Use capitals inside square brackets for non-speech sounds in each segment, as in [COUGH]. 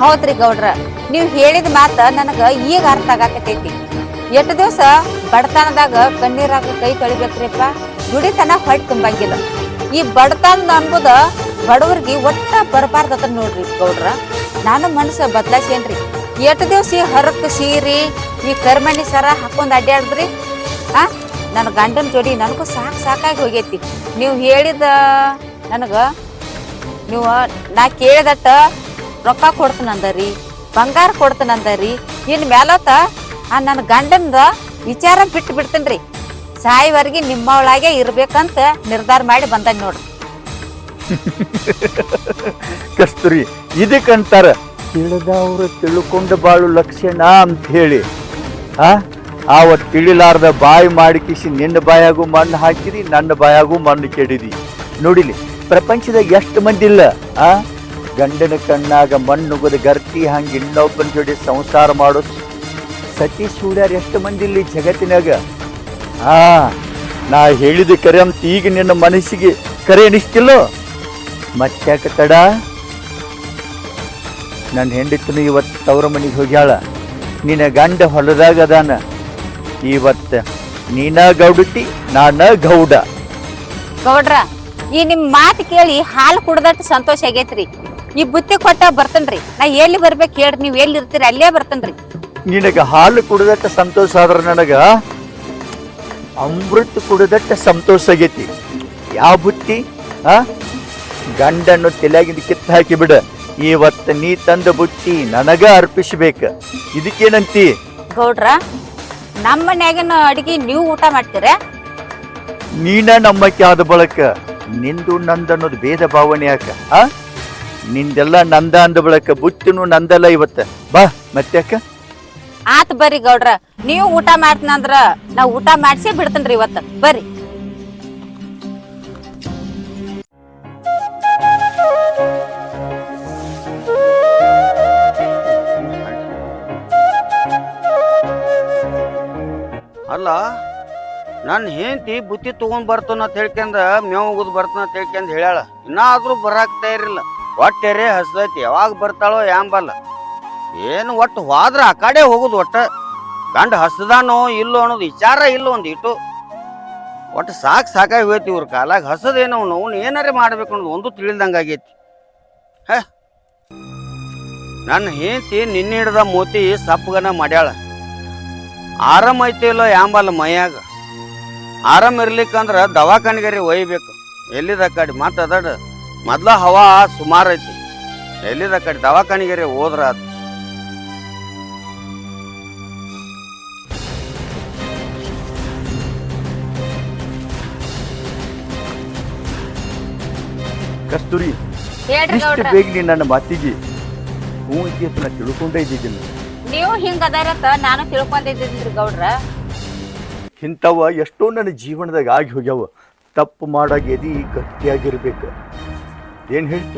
ಹೌದ್ರಿ ಗೌಡ್ರ, ನೀವು ಹೇಳಿದ ಮಾತ ನನಗ ಈಗ ಅರ್ಥ ಆಗಾಕತೈತಿ ಎಷ್ಟು ದಿವಸ ಬಡತನದಾಗ ಕಣ್ಣೀರಾಗ ಕೈ ತೊಳಿಬೇಕ್ರಿಪ್ಪ? ದುಡಿತನ ಹೊಟ್ಟೆ ತುಂಬಂಗಿಲ್ಲ. ಈ ಬಡತನ ಅನ್ಬೋದ ಬಡವ್ರಿಗೆ ಒಟ್ಟ ಬರಬಾರ್ದ ನೋಡ್ರಿ ಗೌಡ್ರ. ನಾನು ಮನಸ್ಸು ಬದ್ಲಾಯ್ಸೇನ್ರಿ ಎಷ್ಟು ದಿವಸ ಈ ಹರಕ್ ಸೀರಿ, ಈ ಕರ್ಮಣಿ ಸರ ಹಾಕೊಂಡು ಅಡ್ಡಾಡಿದ್ರಿ ಆ? ನನ್ನ ಗಂಡನ ಜೋಡಿ ನನಗೂ ಸಾಕು ಸಾಕಾಗಿ ಹೋಗೈತಿ. ನೀವು ಹೇಳಿದ ನನಗ, ನೀವು ನಾ ಕೇಳಿದಟ್ಟ ರೊಕ್ಕ ಕೊಡ್ತನಂದರಿ, ಬಂಗಾರ ಕೊಡ್ತನಂದರಿ, ಇನ್ ಮೇಲೋತ ಆ ನನ್ನ ಗಂಡಂದ ವಿಚಾರ ಬಿಟ್ಟು ಬಿಡ್ತೇನ್ರಿ. ಸಾಯಿವರೆಗೆ ನಿಮ್ಮವಳಾಗೆ ಇರ್ಬೇಕಂತ ನಿರ್ಧಾರ ಮಾಡಿ ಬಂದ ನೋಡ್ರಿ. [LAUGHS] ಕಸ್ತೂರಿ ಇದಕ್ಕಂತಾರ ತಿಳಿದವರು ತಿಳ್ಕೊಂಡು ಬಾಳು ಲಕ್ಷಣ ಅಂತ ಹೇಳಿ. ಆ, ಆವತ್ ತಿಳಿಲಾರ್ದ ಬಾಯಿ ಮಾಡಿಕಿಸಿ ನಿನ್ನ ಬಾಯಾಗೂ ಮಣ್ಣು ಹಾಕಿದಿ, ನನ್ನ ಬಾಯಾಗೂ ಮಣ್ಣು ಕೆಡಿದಿ. ನೋಡಿಲಿ ಪ್ರಪಂಚದಾಗ ಎಷ್ಟು ಮಂದಿ ಇಲ್ಲ ಆ? ಗಂಡನ ಕಣ್ಣಾಗ ಮಣ್ಣುಗದ ಗರ್ತಿ ಹಂಗೆ ಇನ್ನೊಬ್ಬನ ಜೋಡಿ ಸಂಸಾರ ಮಾಡೋ. ಸತಿ ಸೂಳ್ಯಾರ ಎಷ್ಟು ಮಂದಿ ಇಲ್ಲಿ ಜಗತ್ತಿನಾಗ? ಆ, ನಾ ಹೇಳಿದ ಕರೆ ಅಂತ ಈಗ ನಿನ್ನ ಮನಸ್ಸಿಗೆ ಕರೆ ಅನಿಸ್ತಿಲ್ಲೋ ಮತ್ತ್ಯಾಕ ತಡ? ನನ್ನ ಹೆಂಡತಿನ ಇವತ್ತು ತವರ ಮನೆಗೆ ಹೋಗ್ಯಾಳ. ನಿನ್ನ ಗಂಡ ಹೊಲದಾಗ ಅದಾನ. ಇವತ್ತ ನೀನ ಗೌಡತಿ, ನಾನ ಗೌಡ. ಗೌಡ್ರ, ಈ ನಿಮ್ ಮಾತು ಕೇಳಿ ಹಾಲು ಕುಡ್ದಟ್ಟು ಸಂತೋಷ ಆಗೈತ್ರಿ. ಈ ಬುತ್ತಿ ಕೊಟ್ಟ ಬರ್ತೇನ್ರಿ. ನಾ ಎಲ್ಲಿ ಬರ್ಬೇಕು ಹೇಳ್ರಿ ನೀವ್ ಎಲ್ಲಿ ಇರ್ತೀರಿ ಅಲ್ಲೇ ಬರ್ತೇನ್ರಿ. ನಿನಗ ಹಾಲು ಕುಡಿದಟ್ಟ ಸಂತೋಷ ಆದ್ರ ನನಗ ಅಮೃತ ಕುಡಿದಟ್ಟ ಸಂತೋಷ ಆಗೈತಿ. ಯಾವ ಬುತ್ತಿ? ಆ? ಗಂಡನ್ನು ತಲೆಯಾಗಿಂದ ಕಿತ್ತು ಹಾಕಿ ಬಿಡ. ಇವತ್ತ ನೀ ತಂದ ಬುತ್ತಿ ನನಗ ಅರ್ಪಿಸ್ಬೇಕ. ಇದಕ್ಕೇನಂತಿ? ಗೌಡ್ರ ನಮ್ಮ ಮನ್ಯಾಗಿನ ಅಡಿಗೆ ನೀವು ಊಟ ಮಾಡ್ತೀರ? ನೀನ ನಮ್ಮಕ್ಕೆ ಆದ ಬಳಕ ನಿಂದು ನಂದನ್ನೋದು ಭೇದ ಭಾವನೆ ಯಾಕ? ಆ? ನಿಂದೆಲ್ಲ ನಂದ ಅಂದ ಬಳಕ ಬುತ್ತಿನೂ ನಂದಲ್ಲ ಇವತ್ತ. ಬಾ ಅಕ್ಕ ಆತ್ ಬರ್ರಿ ಗೌಡ್ರ ನೀವು ಊಟ ಮಾಡ್ತೀನಂದ್ರ ನಾ ಊಟ ಮಾಡ್ಸೇ ಬಿಡ್ತೇನ್ರಿ ಇವತ್ತ. ಬರ್ರಿ. ಅಲ್ಲ ನನ್ನ ಹೆಂಡತಿ ಬುತ್ತಿ ತಗೊಂಡ್ ಬರ್ತಾನ ಅಂತ ಹೇಳ್ಕೊಂಡ ಮೇವ್ ಉಗುದ್ ಬರ್ತಾನ ಅಂತ ಹೇಳ್ಕೊಂಡ್ ಹೇಳ್ಯಾಳ. ಇನ್ನಾದ್ರೂ ಬರಾಕ್ ತಯಾರಿಲ್ಲ. ಹೊಟ್ಟೆರೆ ಹಸ್ದೈತಿ, ಯಾವಾಗ ಬರ್ತಾಳೋ ಯಾಂಬಲ್ಲ. ಏನು ಒಟ್ಟು ಹೋದ್ರೆ ಆ ಕಡೆ ಹೋಗುದು ಒಟ್ಟ. ಗಂಡ ಹಸ್ದಾನೋ ಇಲ್ಲೋ ಅನ್ನೋದು ವಿಚಾರ ಇಲ್ಲ ಒಂದು ಇಟ್ಟು ಒಟ್ಟು ಸಾಕು ಸಾಕಾಗಿ ಹೋಯ್ತಿ ಇವ್ರ ಕಾಲಾಗ. ಹಸದೇನೋ ಅವ್ನು ಏನಾರೇ ಮಾಡ್ಬೇಕು ಅನ್ನೋದು ಒಂದು ತಿಳಿದಂಗ ಆಗೈತಿ. ಹ. ನನ್ನ ಹೆಂಡತಿ ನಿನ್ನೆ ಹಿಡ್ದ ಮೋತಿ ಸಪ್ಪಗನ ಮಾಡ್ಯಾಳ. ಆರಾಮ ಐತಿ ಇಲ್ಲೋ ಯಾಂಬಲ್ಲ ಮೈಯಾಗ. ಆರಾಮ್ ಇರ್ಲಿಕ್ಕಂದ್ರ ದವಾಖಾನಿಗರಿ ಒಯ್ಬೇಕು. ಎಲ್ಲಿದ ಕಡೆ? ಮತ್ತೆ ಮೊದ್ಲ ಹವಾ ಸುಮಾರು ಐತಿ. ಎಲ್ಲಿದ ಕಡೆ ದವಾಖಾನಿಗೆರೆ ಹೋದ್ರ. ಕಸ್ತೂರಿ ಹೇಳ್ರಿ ಇಷ್ಟು ಗೌಡ್ರ. ಬೇಗ ನೀನ್ ನನ್ನ ಮಾತಿಗೆ ಹ್ಞೂ ಇತಿಹಾಸನ ತಿಳ್ಕೊಂಡೇ ಇದ್ದಿದ್ದಿಲ್ಲ. ನೀವು ಹಿಂಗ ಅದಾರತ್ತ ನಾನು ತಿಳ್ಕೊಂಡಿದ್ದಿಲ್ರಿ ಗೌಡ್ರ. ಇಂಥವ ಎಷ್ಟೋ ನನ್ನ ಜೀವನದಾಗ ಆಗಿ ಹೋಗ್ಯಾವ. ತಪ್ಪು ಮಾಡೋ ಎದಿ ಗಟ್ಟಿಯಾಗಿರ್ಬೇಕು. ಏನು ಹೇಳ್ತ?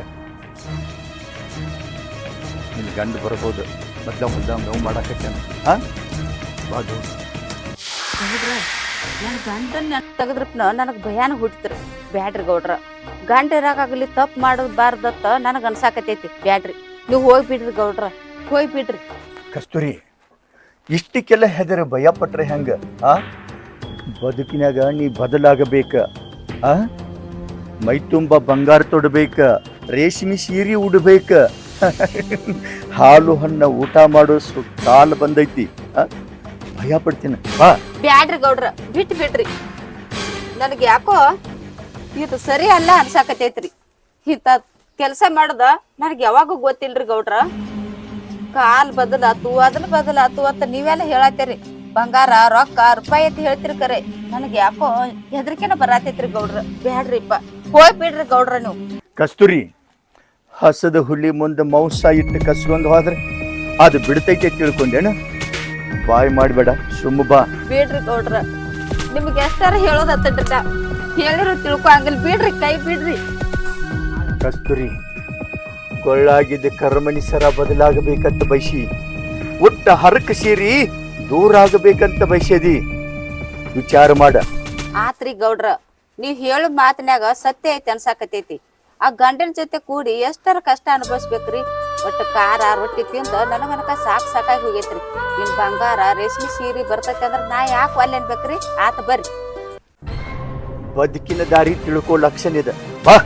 ನಿನ್ನ ಗಂಡ ಬರ್ಬೋದು. ಮೊದ್ಲ ಮುದ್ದ ನೋವು ಮಾಡಾಕತ್ತಾನ. ಹಾ? ಬಾದು ನನ್ನ ಗಂಡನ್ನ ತೆಗೆದ್ರಪ್ನ ನನಗೆ ಭಯಾನ ಹುಟ್ಟಿತ್ರಿ. ಬ್ಯಾಡ್ರಿ ಗೌಡ್ರ. ಗಂಡ ಇರಾಕಾಗ್ಲಿ ತಪ್ಪು ಮಾಡಬಾರ್ದತ್ತ ನನಗೆ ಅನ್ಸಾಕತೈತಿ ಬ್ಯಾಡ್ರಿ. ನೀವು ಹೋಗ್ಬಿಡ್ರಿ ಗೌಡ್ರ. ಹೋಗ್ಬಿಡ್ರಿ ಕಸ್ತೂರಿ ಇಷ್ಟಕ್ಕೆಲ್ಲ ಹೆದರ ಭಯ ಪಟ್ರೆ ಹೆಂಗ ಆ? ಬದುಕಿನಾಗ ನೀ ಬದಲಾಗಬೇಕ ಆ? ಮೈ ತುಂಬ ಬಂಗಾರ ತೊಡಬೇಕ, ರೇಷ್ಮೆ ಸೀರೆ ಉಡಬೇಕು. ಹಾಲು ಹಣ್ಣ ಊಟ ಮಾಡೋ ಕಾಲ ಬಂದೈತಿ. ಭಯ ಪಡ್ತೀನಿ. ಬಾ. ಬ್ಯಾಡ್ರಿ ಗೌಡ್ರ ಬಿಟ್ಟು ಬಿಡ್ರಿ. ನನಗೆ ಯಾಕೋ ಇದು ಸರಿ ಅಲ್ಲ ಅನ್ಸಾಕತೈತ್ರಿ. ಇಂತ ಕೆಲಸ ಮಾಡದ ನನಗೆ ಯಾವಾಗೂ ಗೊತ್ತಿಲ್ರಿ ಗೌಡ್ರ. ಕಾಲ್ ಬದಲಾತು ಅದನ್ನ ಬದಲಾತು ಅಂತ ನೀವೆಲ್ಲ ಹೇಳತ್ತೀರಿ. ಬಂಗಾರ, ರೊಕ್ಕ, ರೂಪಾಯಿ ಅಂತ ಹೇಳ್ತಿರ್ಕರೆ ನನಗೆ ಯಾಕೋ ಹೆದರಿಕೆನ ಬರಾತೈತ್ರಿ ಗೌಡ್ರ. ಬ್ಯಾಡ್ರಿಪ್ಪ. ಹೋಗ್ ಬಿಡ್ರಿ ಗೌಡ್ರ ನೀವು. ಕಸ್ತೂರಿ ಹಸದ ಹುಲಿ ಮುಂದೆ ಮೌಸ ಇಟ್ಟು ಕಸ್ಕೊಂಡು ಹೋದ್ರೆ ಅದು ಬಿಡ್ತೈತೆ ತಿಳ್ಕೊಂಡೇನ? ಬಾಯ್ ಮಾಡಬೇಡ ಸುಮ್ಮ ಬಾ. ಬಿಡ್ರಿ ಗೌಡ್ರ. ನಿಮ್ಗೆ ಎಷ್ಟಾರ ಹೇಳೋದ ಹೇಳಿರೋ ತಿಳ್ಕೊ ಹಂಗಲ್ ಬಿಡ್ರಿ ಕೈ ಬಿಡ್ರಿ. ಕಸ್ತೂರಿ ಕೊಳ್ಳಾಗಿದ್ದ ಕರ್ಮಣಿ ಸರ ಬದಲಾಗಬೇಕಂತ ಬಯಸಿ ಒಟ್ಟ ಹರಕ ಸೇರಿ ದೂರ ಆಗಬೇಕಂತ ಬಯಸದಿ ವಿಚಾರ ಮಾಡ. ಆತ್ರಿ ಗೌಡ್ರ. ನೀವ್ ಹೇಳೋ ಮಾತಿನಾಗ ಸತ್ಯ ಐತಿ ಅನ್ಸಾಕತೈತಿ. ಆ ಗಂಡನ ಜೊತೆ ಕೂಡಿ ಎಷ್ಟರ ಕಷ್ಟ ಅನುಭವಿಸ್ಬೇಕ್ರಿ? ಒಟ್ಟು ಖಾರ ರೊಟ್ಟಿ ತಿಂದು ನನಗನಕ ಸಾಕ್ ಸಾಕಾಗಿ ಹೋಗೈತ್ರಿ. ಇನ್ ಬಂಗಾರ ರೇಷ್ಮೆ ಸೀರೆ ಬರ್ತೈತಿ ಅಂದ್ರೆ ನಾ ಯಾಕೆ ಅಲ್ಲಿ ಅನ್ಬೇಕ್ರಿ? ಆತ ಬರ್ರಿ. ಬದುಕಿನ ದಾರಿ ತಿಳ್ಕೋ ಲಕ್ಷಣ ಇದೆ. ಬಾ.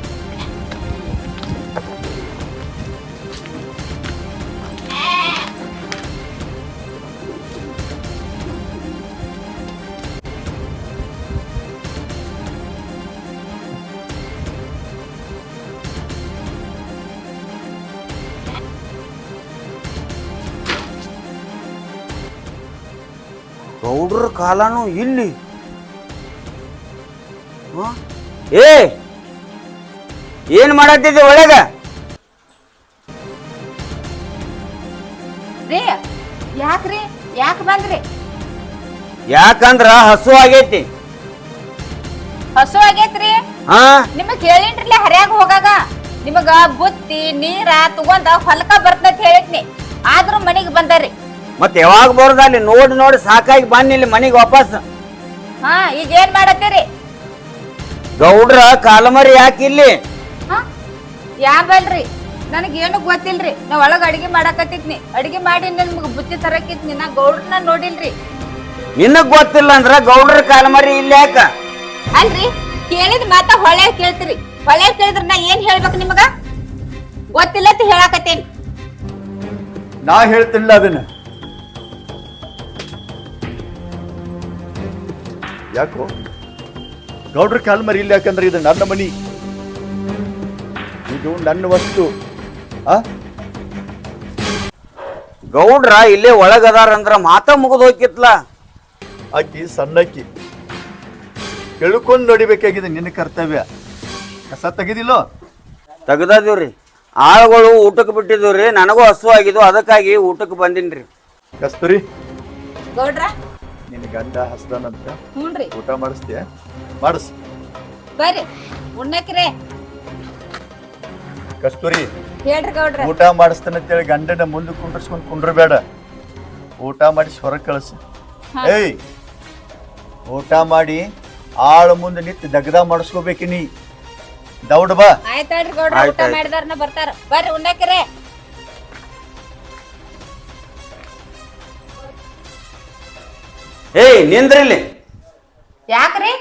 ಗೌಡ್ರ ಕಾಲನು ಇಲ್ಲಿ? ಏ ಏನ್ ಮಾಡತ್ತಿದ್ದೆ ಒಳಗ? ರೀ ಯಾಕ್ರಿ? ಯಾಕ ಬಂದ್ರಿ? ಯಾಕಂದ್ರ ಹಸು ಆಗೈತಿ. ಹಸು ಆಗೈತ್ರಿ? ಹಾ? ಕೇಳಿನ್ರಿ ಹರಿಯಾಗ ಹರ್ಯಾಗ ಹೋಗಾಗ? ನಿಮಗ ಬುತ್ತಿ ನೀರ ತಗೊಂಡ ಹೊಲಕ ಬರ್ತೈತಿ ಹೇಳಿದ್ನಿ. ಆದ್ರೂ ಮನಿಗ್ ಬಂದಾರಿ. ಮತ್ ಯಾವಾಗ ಬರೋದ ಅಲ್ಲಿ ನೋಡಿ ನೋಡಿ ಸಾಕಾಗಿ ಬನ್ನಿ ಇಲ್ಲಿ ಮನೆಗೆ ವಾಪಸ್. ಹಾ ಈಗ ಏನ್ ಮಾಡತ್ತೀರಿ? ಗೌಡ್ರ ಕಾಲಮರಿ ಯಾಕೆ ಇಲ್ಲಿ? ಹಾ ನನಗೆ ನನಗೇನು ಗೊತ್ತಿಲ್ರಿ. ನಾ ಒಳಗ ಅಡಿಗೆ ಮಾಡಾಕತ್ತಿದ್ನಿ. ಅಡಿಗೆ ಮಾಡಿ ನಿಮ್ಗೆ ಬುತ್ತಿ ತರಕಿದ್ನಿ. ನಾ ಗೌಡ್ರನ್ನ ನೋಡಿಲ್ರಿ. ನಿನಗ್ ಗೊತ್ತಿಲ್ಲ ಅಂದ್ರ ಗೌಡ್ರ ಕಾಲಮರಿ ಇಲ್ಲಿ ಯಾಕ? ಅಲ್ರಿ ಕೇಳಿದ ಮಾತ ಹೊಳೆ ಕೇಳ್ತೀರಿ. ಹೊಳೆ ಕೇಳಿದ್ರ ನಾ ಏನ್ ಹೇಳ್ಬೇಕು ನಿಮಗ? ಗೊತ್ತಿಲ್ಲ ಅಂತ ಹೇಳಾಕತ್ತೇನಿ. ನಾ ಹೇಳ್ತಿಲ್ಲ ಅದನ್ನ. ಯಾಕೋ? ಗೌಡ್ರ ಕಾಲ್ ಮರಿ ಇಲ್ಲ ಯಾಕಂದ್ರೆ ಇದು ನನ್ನ ಮನಿ. ಇದು ನನ್ನ ವಸ್ತು. ಆ? ಗೌಡ್ರ ಇಲ್ಲೇ ಒಳಗದಾರಂದ್ರ ಮಾತ ಮುಗಿದೋಕಿತ್ಲ ಹೋಗಿತ್ಲ ಆಕಿ ಸಣ್ಣಕ್ಕಿ. ತಿಳ್ಕೊಂಡು ನೋಡಿಬೇಕಾಗಿದೆ ನಿನ್ನ ಕರ್ತವ್ಯ. ಕಸ ತೆಗಿದಿಲ್ಲೋ? ತೆಗ್ದದಿವ್ರಿ. ಆಳುಗಳು ಊಟಕ್ಕೆ ಬಿಟ್ಟಿದ್ವಿ ನನಗೂ ಹಸು ಆಗಿದ್ದು ಅದಕ್ಕಾಗಿ ಊಟಕ್ಕೆ ಬಂದಿನ್ರಿ. ಕಸ್ತೂರಿ. ಗೌಡ್ರ ನಿನ್ನ ಗಂಡ ಹಸ್ದನಂತ ಹ್ಞೂನ್ರಿ ಊಟ ಮಾಡಿಸ್ತೀಯ? ಮಾಡಿಸ್. ಬರ್ರಿ ಉಣ್ಣಕ್ರೆ ಕಸ್ತೂರಿ ಹೇಳ್ರಿ ಗೌಡ್ರ. ಊಟ ಮಾಡಿಸ್ತಾನಂತೇಳಿ ಗಂಡನ ಮುಂದೆ ಕುಂಡ್ರಿಸ್ಕೊಂಡು ಕುಂಡ್ರಬೇಡ. ಊಟ ಮಾಡಿಸಿ ಹೊರಗೆ ಕಳಿಸು. ಏಯ್ ಊಟ ಮಾಡಿ ಆಳ ಮುಂದೆ ನಿಂತು ದಗದ ಮಾಡಿಸ್ಕೋಬೇಕು ನೀ ದೌಡ್ ಬಾ. ಆಯ್ತಾಳ್ರಿ ಗೌಡ್ರ ಆಯ್ತ್ ಊಟ ಆಯ್ತ್. ಮಾಡಿದಾರನ ಬರ್ತಾರ. ಬರ್ರಿ ಉಣ್ಣಕ್ರೆ ಏಯ್ ನಿಂದ್ರಿಲ್ಲಿ ಯಾಕ್ರಿ?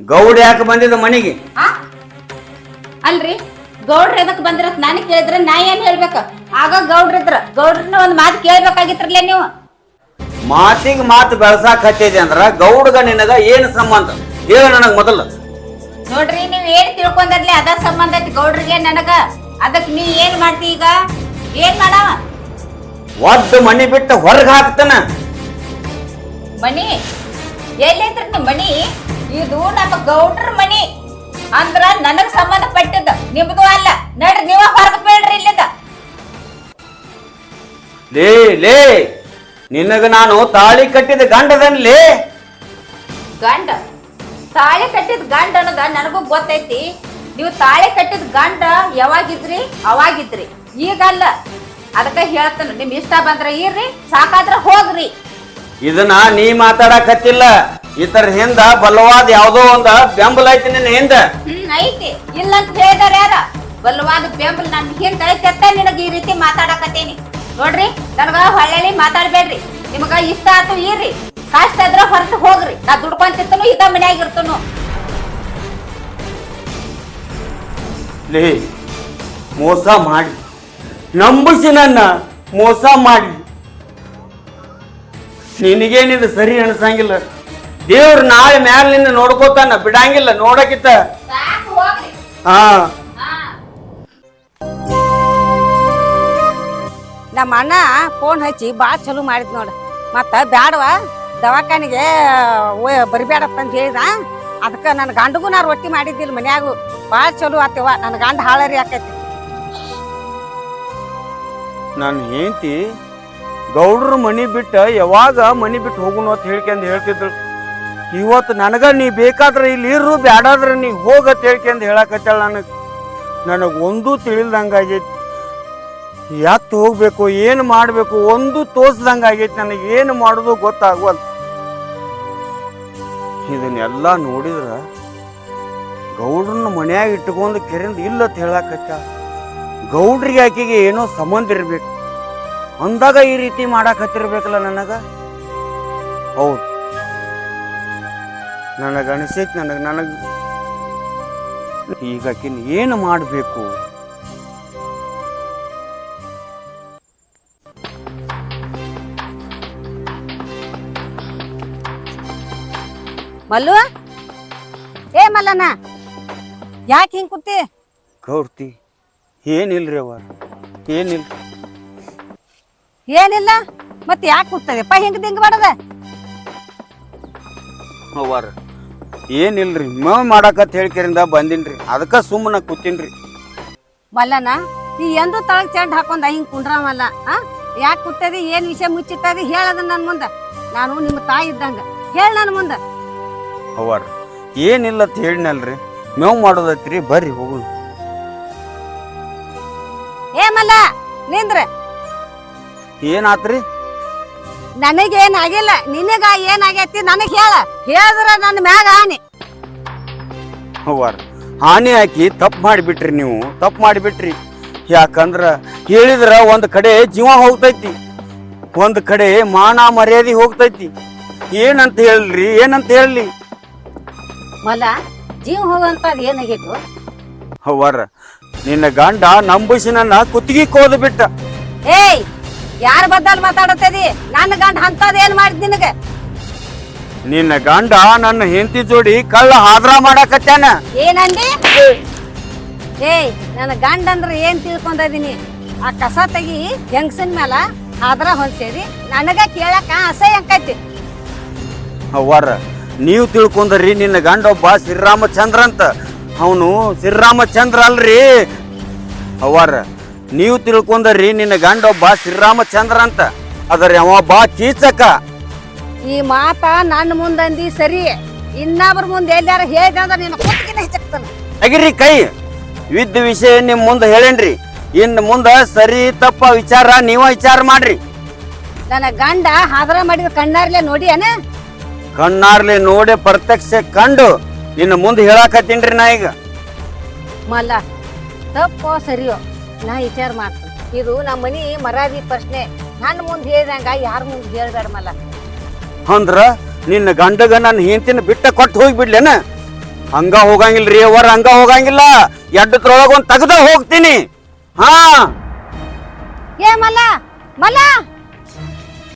ಗೌಡ ಯಾಕೆ ಬಂದಿದ್ದ ಮನೆಗೆ? ಆ? ಅಲ್ರಿ ಗೌಡ್ರ ಎದಕ್ ಬಂದಿರತ್ ನಾನು ಕೇಳಿದ್ರೆ ನಾ ಏನ್ ಹೇಳ್ಬೇಕ? ಆಗ ಗೌಡ್ರ ಇದ್ರ. ಗೌಡ್ರನ್ನ ಒಂದ್ ಮಾತು ಕೇಳ್ಬೇಕಾಗಿತ್ರಲ್ಲ ನೀವು? ಮಾತಿಗೆ ಮಾತು ಬೆಳ್ಸಾಕ್ ಹತ್ತಿದೆ ಅಂದ್ರ ಗೌಡ್ಗ ನಿನಗ ಏನ್ ಸಂಬಂಧ? ಹೇಳ ನನಗೆ ಮೊದಲು. ನೋಡ್ರಿ ನೀವ್ ಏನ್ ತಿಳ್ಕೊಂಡರ್ಲಿ ಅದ ಸಂಬಂಧ ಐತಿ ಗೌಡ್ರಿಗೆ ನನಗ. ಅದಕ್ ನೀ ಏನ್ ಮಾಡ್ತಿ ಈಗ? ಏನ್ ಮಾಡವ? ಒದ್ದು ಮನಿ ಬಿಟ್ಟು ಹೊರಗ್ ಹಾಕ್ತಾನ. ಮನಿ. ಎಲ್ಲೈತ್ರಿ ನಿಮ್ ಮನಿ? ಇದು ನಮ್ಮ ಗೌಡ್ರ ಮನಿ. ಅಂದ್ರ ನನಗ್ ಸಂಬಂಧ ಪಟ್ಟಿದ್ದ ನಿಮ್ದು ಅಲ್ಲ. ನಡ್ರಿ ನೀವ ಹೊರಗ್ ಬೇಡ್ರಿ ಇಲ್ಲಿಂದ. ಲೇ ಲೇ ನಿನಗ ನಾನು ತಾಳಿ ಕಟ್ಟಿದ ಗಂಡದನ್ಲೇ ಗಂಡ? ತಾಳಿ ಕಟ್ಟಿದ ಗಂಡ ಅನ್ನೋದ ನನಗೂ ಗೊತ್ತೈತಿ. ನೀವು ತಾಳಿ ಕಟ್ಟಿದ ಗಂಡ ಯಾವಾಗಿದ್ರಿ? ಅವಾಗಿದ್ರಿ. ಈಗಲ್ಲ. ಅದಕ್ಕ ಹೇಳ್ತಾನ ನಿಮ್ ಇಷ್ಟ ಬಂದ್ರ ಇರ್ರಿ ಸಾಕಾದ್ರ ಹೋಗ್ರಿ. ಇದನ್ನ ನೀ ಮಾತಾಡಕತ್ತಿಲ್ಲ. ಇತರ ಹಿಂದ ಬಲವಾದ ಯಾವ್ದೋ ಒಂದ ಬೆಂಬಲ ಐತಿ ನಿನ್ನ ಹಿಂದ. ಹ್ಮ್ ಐತಿ. ಇಲ್ಲ ಅಂತ ಹೇಳಿದಾರ ಯಾರ? ಬಲವಾದ ಬೆಂಬಲ ನನ್ ಹಿಂದ ಐತೆ ನಿನಗ ಈ ರೀತಿ ಮಾತಾಡಕತ್ತೇನಿ. ನೋಡ್ರಿ ನನಗ ಹೊಳ್ಳಿ ಮಾತಾಡ್ಬೇಡ್ರಿ. ನಿಮಗ ಇಷ್ಟ ಆತು ಇರ್ರಿ. ಕಾಸ್ಟ್ ಇದ್ರ ಹೊರಟು ಹೋಗ್ರಿ. ನಾ ದುಡ್ಕೊಂತಿರ್ತನು ಇದ ಮನ್ಯಾಗ ಇರ್ತನು ಲೇ ಮೋಸ ಮಾಡಿ. ನಂಬಿಸಿ ನನ್ನ ಮೋಸ ಮಾಡಿ. ನಿನಗೇನಿದು ಸರಿ ಅನ್ಸಂಗಿಲ್ಲ. ದೇವ್ರು ನಾಳೆ ಮ್ಯಾಲ ನಿನ್ನ ನೋಡ್ಕೋತಾನ ಬಿಡಂಗಿಲ್ಲ ನೋಡಕಿತ್ತ. ಹಾ. ಹಾ. ನಮ್ಮ ಅಣ್ಣ ಫೋನ್ ಹಚ್ಚಿ ಭಾಳ ಚಲೋ ಮಾಡಿದ್ ನೋಡು. ಮತ್ತ ಬ್ಯಾಡವ? ದವಾಖಾನಿಗೆ ಅಂತ ಹೇಳಿದ. ಅದಕ್ಕೆ ನನ್ನ ಗಂಡಗೂ ನಾ ರೊಟ್ಟಿ ಮಾಡಿದ್ದಿಲ್ಲ ಮನ್ಯಾಗು. ಭಾಳ ಚಲೋ ಆತೇವ ನನ್ನ ಗಂಡ ಹಾಳರಿ ಆಕೈತಿ. ನನ್ನ ಹೆಂಡತಿ ಗೌಡ್ರ ಮನಿ ಬಿಟ್ಟು ಯಾವಾಗ ಮನಿ ಬಿಟ್ಟು ಹೋಗುನು ಅಂತ ಹೇಳ್ಕೊಂಡು ಹೇಳ್ತಿದ್ರು. ಇವತ್ತು ನನಗ ನೀ ಬೇಕಾದ್ರೆ ಇಲ್ಲಿ ಇರು ಬ್ಯಾಡಾದ್ರೆ ನೀ ಹೋಗತ್ ಹೇಳ್ಕೊಂಡು ಹೇಳಕತ್ತಾಳ ನನಗೆ. ನನಗೆ ಒಂದೂ ತಿಳಿಲ್ದಂಗೆ ಆಗೈತಿ. ಯಾಕೆ ಹೋಗ್ಬೇಕು ಏನು ಮಾಡಬೇಕು, ಒಂದು ತೋರ್ಸ್ದಂಗೆ ಆಗೈತಿ. ನನಗೆ ಏನು ಮಾಡೋದು ಗೊತ್ತಾಗವಲ್. ಇದನ್ನೆಲ್ಲ ನೋಡಿದ್ರ ಗೌಡ್ರನ್ನ ಮನ್ಯಾಗ ಇಟ್ಕೊಂಡು ಇಲ್ಲ ಅಂತ ಹೇಳಕತ್ತ ಗೌಡ್ರಿಗೆ ಆಕೆಗೆ ಏನೋ ಸಂಬಂಧ ಇರ್ಬೇಕು. ಅಂದಾಗ ಈ ರೀತಿ ಮಾಡಕ್ ಹತ್ತಿರ್ಬೇಕಲ್ಲ ನನಗ? ಹೌದು. ನನಗೆ ಅನಿಸೈತಿ ನನಗೆ ನನಗೆ ಈಗ ಏನು ಮಾಡಬೇಕು? ಮಲ್ಲು? ಏ ಮಲ್ಲನ ಯಾಕೆ ಹಿಂಗ್ ಕೂತಿ? ಕೌರ್ತಿ ಏನಿಲ್ರಿ ಅವ ಏನಿಲ್ಲ ಏನಿಲ್ಲ? ಮತ್ತೆ ಯಾಕೆ ಕೂತದೆಪ್ಪ ಹೆಂಗ್ ದಿಂಗ್ ಮಾಡದ? ಅವ್ವಾರ ಏನಿಲ್ರಿ? ಮೇವ್ ಮಾಡಾಕತ್ ಹೇಳ್ಕರಿಂದ ಬಂದಿನ್ರಿ. ಅದಕ್ಕ ಸುಮ್ಮನ ಕೂತಿನ್ರಿ. ಮಲ್ಲನ ನೀ ಎಂದು ತಳಗ್ ಚೆಂಡ್ ಹಾಕೊಂಡ ಹಿಂಗ್ ಕುಂಡ್ರಮಲ್ಲ ಆ? ಯಾಕೆ ಕೂತದಿ ಏನ್ ವಿಷಯ ಮುಚ್ಚಿಟ್ಟದಿ? ಹೇಳದ ನನ್ ಮುಂದ. ನಾನು ನಿಮ್ಮ ತಾಯಿ ಇದ್ದಂಗ. ಹೇಳ ನನ್ ಮುಂದ. ಅವ್ವಾರ ಏನಿಲ್ಲ ಅಂತ ಹೇಳಿನಲ್ರಿ. ಮೇವ್ ಮಾಡೋದೈತ್ರಿ ಬರ್ರಿ ಹೋಗು ಏ ಮಲ್ಲ ನಿಂದ್ರ. ಏನಾತ್ರಿ? ನನಗೇನ್ ಆಗಿಲ್ಲ ನಿನಗ ಏನಾಗೈತಿ ನನಗ್ ಹೇಳ. ಹೇಳಿದ್ರ ನನ್ನ ಮ್ಯಾಗ ಹಾನಿ. ಅವ್ವಾರ ಹಾನಿ ಹಾಕಿ ತಪ್ಪು ಮಾಡಿಬಿಟ್ರಿ ನೀವು ತಪ್ಪು ಮಾಡಿಬಿಟ್ರಿ. ಯಾಕಂದ್ರ ಹೇಳಿದ್ರ ಒಂದ್ ಕಡೆ ಜೀವ ಹೋಗ್ತೈತಿ ಒಂದ್ ಕಡೆ ಮಾನ ಮರ್ಯಾದೆ ಹೋಗ್ತೈತಿ. ಏನಂತ ಹೇಳ್ರಿ ಏನಂತ ಹೇಳಿ ಮಲ್ಲ ಜೀವ ಹೋಗಂತದ್ ಏನಾಗಿತ್ತು? ಅವ್ವಾರ ನಿನ್ನ ಗಂಡ ನಂಬುಸಿ ನನ್ನ ಕುತ್ತಿಗೆ ಕೋದ್ ಬಿಟ್ಟ ಏಯ್ ಯಾರ ಬದ್ದಲ್ ಮಾತಾಡತ್ತದಿ? ನನ್ನ ಗಂಡ ಹಂತದ ಏನ್ ಮಾಡಿದ್ ನಿನಗೆ? ನಿನ್ನ ಗಂಡ ನನ್ನ ಹೆಂಡತಿ ಜೋಡಿ ಕಳ್ಳ ಹಾದ್ರ ಮಾಡಾಕತ್ಯಾನ ಏನಂದಿ? ಏಯ್ ನನ್ನ ಗಂಡ ಅಂದ್ರೆ ಏನ್ ತಿಳ್ಕೊಂಡಿದೀನಿ ಆ ಕಸ ತೆಗಿ ಹೆಂಗಸನ್ ಮ್ಯಾಲ ಹಾದ್ರ ಹೊಲ್ಸೇದಿ ನನಗ ಕೇಳಕ ಅಸಹ್ಯ ಅಂಕೈತಿ ಅವ್ವಾರ ನೀವು ತಿಳ್ಕೊಂಡ್ರಿ ನಿನ್ನ ಗಂಡ ಒಬ್ಬ ಶ್ರೀರಾಮಚಂದ್ರ ಅಂತ ಅವನು ಶ್ರೀರಾಮಚಂದ್ರ ಅಲ್ರಿ. ಅವ್ವಾರ ನೀವು ತಿಳ್ಕೊಂಡ್ರಿ ನಿನ್ನ ಗಂಡ ಒಬ್ಬ ಶ್ರೀರಾಮಚಂದ್ರ ಅಂತ ಅದರ ಅವ ಬಾ ಚೀಚಕ ಈ ಮಾತ ನನ್ನ ಮುಂದಂದಿ ಸರಿ. ಇನ್ನೊಬ್ರ ಮುಂದೆ ಎಲ್ಲಾರ ಹೇಳಿದೆ ಅಂದ್ರೆ ನಿನ್ನ ಕುತ್ತಿಗೆನ ಹೆಚ್ಚಕ್ತಾನ. ಅಗಿರಿ ಕೈ. ವಿದ್ಯ ವಿಷಯ ನಿಮ್ ಮುಂದೆ ಹೇಳೇನ್ರಿ. ಇನ್ ಮುಂದ ಸರಿ ತಪ್ಪ ವಿಚಾರ ನೀವ ವಿಚಾರ ಮಾಡ್ರಿ. ನನ್ನ ಗಂಡ ಹಾದ್ರ ಮಾಡಿದ ಕಣ್ಣಾರ್ಲೆ ನೋಡಿ ಅನ ಕಣ್ಣಾರ್ಲೆ ನೋಡಿ ಪ್ರತ್ಯಕ್ಷ ಕಂಡು ನಿನ್ನ ಮುಂದೆ ಹೇಳಾಕತ್ತೀನ್ರಿ ನಾ ಈಗ. ಮಲ್ಲ ತಪ್ಪೋ ಸರಿಯೋ. ನಾ ವಿಚಾರ ಮಾಡ್ತೀನಿ. ಇದು ನಮ್ಮ ಮನಿ ಮರಾದಿ ಪ್ರಶ್ನೆ. ನನ್ನ ಮುಂದೆ ಹೇಳ್ದಂಗ ಯಾರ ಮುಂದೆ ಹೇಳ್ಬೇಡ ಮಲ್ಲ. ಅಂದ್ರ ನಿನ್ನ ಗಂಡಗ ನನ್ನ ಹೆಂಡತಿನ ಬಿಟ್ಟ ಕೊಟ್ಟು ಹೋಗ್ಬಿಡ್ಲೇನ? ಹಂಗ ರೀ ಅವರ ಹಂಗ ಹೋಗಂಗಿಲ್ಲ. ಎಡ್ಡತ್ರೊಳಗ ಒಂದ್ ತೆಗ್ದ ಹೋಗ್ತೀನಿ. ಹಾ. ಏ ಮಲ್ಲ ಮಲ್ಲ!